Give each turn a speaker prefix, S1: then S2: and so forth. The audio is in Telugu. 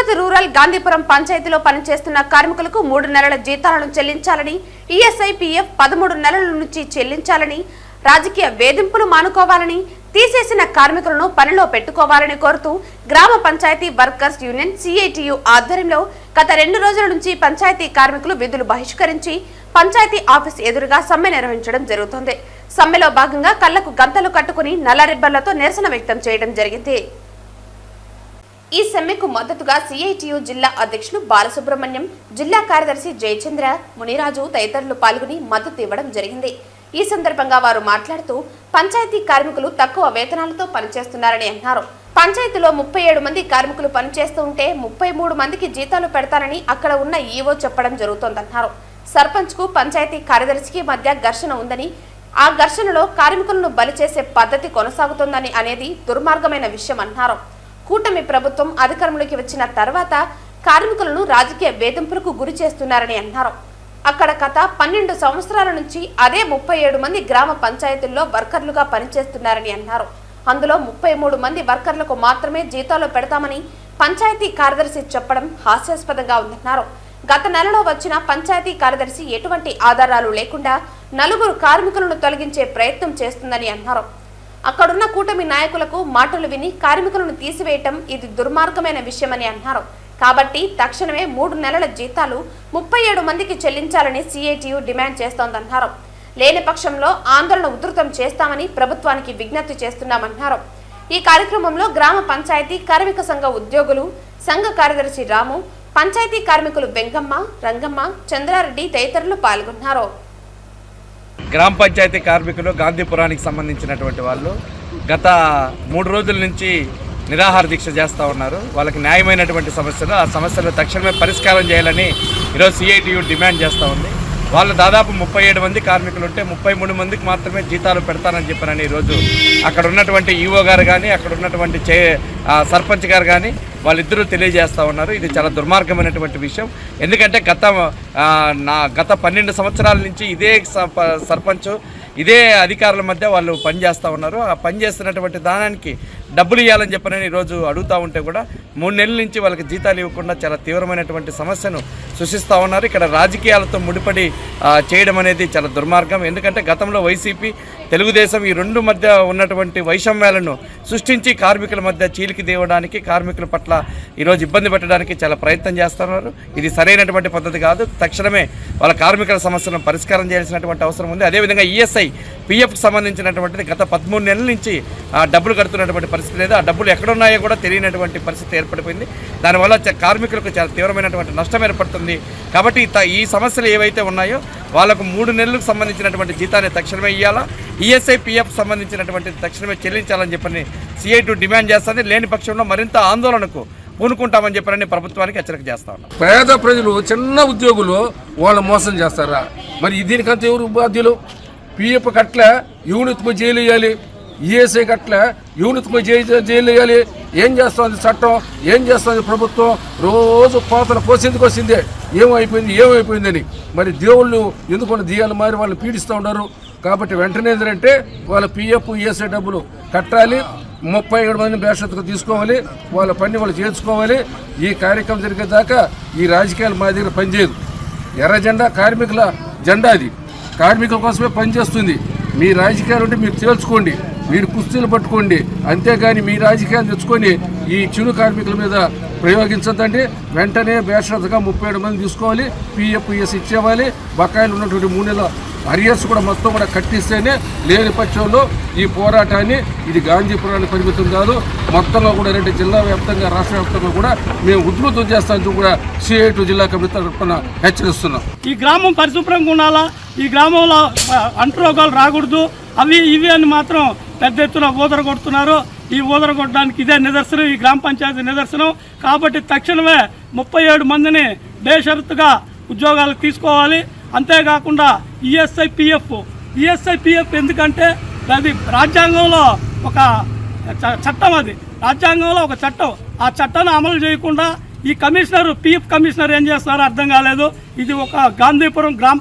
S1: తిరుపతి రూరల్ గాంధీపురం పంచాయతీలో పనిచేస్తున్న కార్మికులకు మూడు నెలల జీతాలను చెల్లించాలని ఈఎస్ఐ పిఎఫ్ పదమూడు నెలల నుంచి చెల్లించాలని రాజకీయ వేధింపులు మానుకోవాలని తీసేసిన కార్మికులను పనిలో పెట్టుకోవాలని కోరుతూ గ్రామ పంచాయతీ వర్కర్స్ యూనియన్ సిఐటియు ఆధ్వర్యంలో గత రెండు రోజుల నుంచి పంచాయతీ కార్మికులు విధులు బహిష్కరించి పంచాయతీ ఆఫీస్ ఎదురుగా సమ్మె నిర్వహించడం జరుగుతోంది. సమ్మెలో భాగంగా కళ్ళకు గంతలు కట్టుకుని నల్ల రిబ్బన్లతో నిరసన వ్యక్తం చేయడం జరిగింది. ఈ సమ్మెకు మద్దతుగా సిఐటియు జిల్లా అధ్యక్షులు బాలసుబ్రహ్మణ్యం జిల్లా కార్యదర్శి జయచంద్ర మునిరాజు తదితరులు పాల్గొని మద్దతు ఇవ్వడం జరిగింది. ఈ సందర్భంగా వారు మాట్లాడుతూ పంచాయతీ కార్మికులు తక్కువ వేతనాలతో పనిచేస్తున్నారని అన్నారు. పంచాయతీలో ముప్పై ఏడు మంది కార్మికులు పనిచేస్తూ ఉంటే ముప్పై మూడు మందికి జీతాలు పెడతారని అక్కడ ఉన్న ఈవో చెప్పడం జరుగుతోందన్నారు. సర్పంచ్కు పంచాయతీ కార్యదర్శికి మధ్య ఘర్షణ ఉందని ఆ ఘర్షణలో కార్మికులను బలి చేసే పద్ధతి కొనసాగుతోందని అనేది దుర్మార్గమైన విషయం అన్నారు. కూటమి ప్రభుత్వం అధికారంలోకి వచ్చిన తర్వాత కార్మికులను రాజకీయ వేధింపులకు గురి చేస్తున్నారని అన్నారు. అక్కడ కథ పన్నెండు సంవత్సరాల నుంచి అదే ముప్పై ఏడు మంది గ్రామ పంచాయతీల్లో వర్కర్లుగా పనిచేస్తున్నారని అన్నారు. అందులో ముప్పై మూడు మంది వర్కర్లకు మాత్రమే జీతాలు పెడతామని పంచాయతీ కార్యదర్శి చెప్పడం హాస్యాస్పదంగా ఉందన్నారు. గత నెలలో వచ్చిన పంచాయతీ కార్యదర్శి ఎటువంటి ఆధారాలు లేకుండా నలుగురు కార్మికులను తొలగించే ప్రయత్నం చేస్తుందని అన్నారు. అక్కడున్న కూటమి నాయకులకు మాటలు విని కార్మికులను తీసివేయటం ఇది దుర్మార్గమైన విషయమని అన్నారు. కాబట్టి తక్షణమే మూడు నెలల జీతాలు ముప్పై ఏడు మందికి చెల్లించాలని సిఐటియు డిమాండ్ చేస్తోందన్నారు. లేని పక్షంలో ఆందోళన ఉధృతం చేస్తామని ప్రభుత్వానికి విజ్ఞప్తి చేస్తున్నామన్నారు. ఈ కార్యక్రమంలో గ్రామ పంచాయతీ కార్మిక సంఘ ఉద్యోగులు సంఘ కార్యదర్శి రాము పంచాయతీ కార్మికులు వెంగమ్మ రంగమ్మ చంద్రారెడ్డి తదితరులు పాల్గొన్నారు.
S2: గ్రామ పంచాయతీ కార్మికులు గాంధీపురానికి సంబంధించినటువంటి వాళ్ళు గత మూడు రోజుల నుంచి నిరాహార దీక్ష చేస్తూ ఉన్నారు. వాళ్ళకి న్యాయమైనటువంటి సమస్యలు ఆ సమస్యలు తక్షణమే పరిష్కారం చేయాలని ఈరోజు సిఐటియు డిమాండ్ చేస్తూ ఉంది. వాళ్ళు దాదాపు ముప్పై ఏడు మంది కార్మికులు ఉంటే ముప్పై మూడు మందికి మాత్రమే జీతాలు పెడతానని చెప్పారని ఈరోజు అక్కడ ఉన్నటువంటి ఈఓ గారు కానీ అక్కడ ఉన్నటువంటి చే సర్పంచ్ గారు కానీ వాళ్ళిద్దరూ తెలియజేస్తూ ఉన్నారు. ఇది చాలా దుర్మార్గమైనటువంటి విషయం. ఎందుకంటే గత నా గత పన్నెండు సంవత్సరాల నుంచి ఇదే సర్పంచ్ ఇదే అధికారుల మధ్య వాళ్ళు పనిచేస్తూ ఉన్నారు. ఆ పనిచేస్తున్నటువంటి దానానికి డబ్బులు ఇవ్వాలని చెప్పని ఈరోజు అడుగుతూ ఉంటే కూడా మూడు నెలల నుంచి వాళ్ళకి జీతాలు ఇవ్వకుండా చాలా తీవ్రమైనటువంటి సమస్యను సృష్టిస్తూ ఉన్నారు. ఇక్కడ రాజకీయాలతో ముడిపడి చేయడం అనేది చాలా దుర్మార్గం. ఎందుకంటే గతంలో వైసీపీ తెలుగుదేశం ఈ రెండు మధ్య ఉన్నటువంటి వైషమ్యాలను సృష్టించి కార్మికుల మధ్య చీలికి దేవడానికి కార్మికుల పట్ల ఈరోజు ఇబ్బంది పెట్టడానికి చాలా ప్రయత్నం చేస్తున్నారు. ఇది సరైనటువంటి పద్ధతి కాదు. తక్షణమే వాళ్ళ కార్మికుల సమస్యలను పరిష్కారం చేయాల్సినటువంటి అవసరం ఉంది. అదేవిధంగా ఈఎస్ఐ పిఎఫ్కి సంబంధించినటువంటిది గత పదమూడు నెలల నుంచి ఆ డబ్బులు కడుతున్నటువంటి పరిస్థితి లేదు. ఆ డబ్బులు ఎక్కడున్నాయో కూడా తెలియనటువంటి పరిస్థితి ఏర్పడిపోయింది. దానివల్ల చ- కార్మికులకు చాలా తీవ్రమైనటువంటి నష్టం ఏర్పడుతుంది. కాబట్టి త- ఈ సమస్యలు ఏవైతే ఉన్నాయో వాళ్ళకు మూడు నెలలకు సంబంధించినటువంటి జీతాన్ని తక్షణమే ఇవ్వాలా ఈఎస్ఐ పిఎఫ్ సంబంధించినటువంటి తక్షణమే చెల్లించాలని చెప్పని సిఐ టు డిమాండ్ చేస్తుంది. లేని పక్షంలో మరింత ఆందోళనకు పూనుకుంటామని చెప్పారని ప్రభుత్వానికి హెచ్చరిక చేస్తా ఉన్నాం.
S3: పేద ప్రజలు చిన్న ఉద్యోగులు వాళ్ళు మోసం చేస్తారా? మరి దీనికంతా ఎవరు బాధ్యులు? పిఎఫ్ కట్ల యూనిట్ జైలు వేయాలి. ఈఎస్ఐ కట్ల యూనిట్ పోయి జైలు జైలు వేయాలి. ఏం చేస్తుంది చట్టం? ఏం చేస్తుంది ప్రభుత్వం? రోజు కోతలు కోసేందుకు వచ్చిందే ఏమైపోయింది? ఏమైపోయిందని. మరి దేవుళ్ళు ఎందుకు దియాలు మారి వాళ్ళు పీడిస్తూ ఉన్నారు. కాబట్టి వెంటనే ఏంటంటే వాళ్ళ పిఎఫ్ ఈఎస్ఐ డబ్బులు కట్టాలి. ముప్పై ఏడు మందిని బేషత్తుకు తీసుకోవాలి. వాళ్ళ పని వాళ్ళు చేర్చుకోవాలి. ఈ కార్యక్రమం జరిగేదాకా ఈ రాజకీయాలు మా దగ్గర పనిచేయదు. ఎర్ర జెండా కార్మికుల జెండా అది. కార్మికుల కోసమే పనిచేస్తుంది. మీ రాజకీయాలు ఉంటే మీరు తేల్చుకోండి. మీరు కుస్తీలు పట్టుకోండి. అంతేగాని మీ రాజకీయాలు తెచ్చుకొని ఈ చిరు కార్మికుల మీద ప్రయోగించద్దండి. వెంటనే బేషరతుగా ముప్పై ఏడు మంది తీసుకోవాలి. పిఎఫ్ఎస్ ఇచ్చేవాలి బకాయిలు ఉన్నటువంటి మూడు నెలల అరియర్స్ కూడా మొత్తం కూడా కట్టిస్తేనే లేని పక్షంలో ఈ పోరాటాన్ని ఇది గాంధీపురానికి పరిమితం కాదు మొత్తంలో కూడా రెండు జిల్లా వ్యాప్తంగా రాష్ట్ర వ్యాప్తంగా కూడా మేము ఉధృతం చేస్తామని కూడా సిఐటు జిల్లా కమిటీ తరఫున హెచ్చరిస్తున్నాం.
S4: ఈ గ్రామం పరిశుభ్రంగా ఉండాలా? ఈ గ్రామంలో ఆ, అంటురోగాలు రాకూడదు. అవి ఇవి అని మాత్రం పెద్ద ఎత్తున ఊదర కొడుతున్నారు ఈ ఊదర కొట్టడానికి ఇదే నిదర్శనం ఈ గ్రామ పంచాయతీ నిదర్శనం. కాబట్టి తక్షణమే ముప్పై ఏడు మందిని బేషరతుగా ఉద్యోగాలు తీసుకోవాలి. అంతేకాకుండా ఈఎస్ఐ పిఎఫ్ ఈఎస్ఐ పిఎఫ్ ఎందుకంటే అది రాజ్యాంగంలో ఒక చ- చట్టం అది. రాజ్యాంగంలో ఒక చట్టం. ఆ చట్టాన్ని అమలు చేయకుండా ఈ కమిషనర్ పిఎఫ్ కమిషనర్ ఏం చేస్తున్నారో అర్థం కాలేదు. ఇది ఒక గాంధీపురం గ్రామ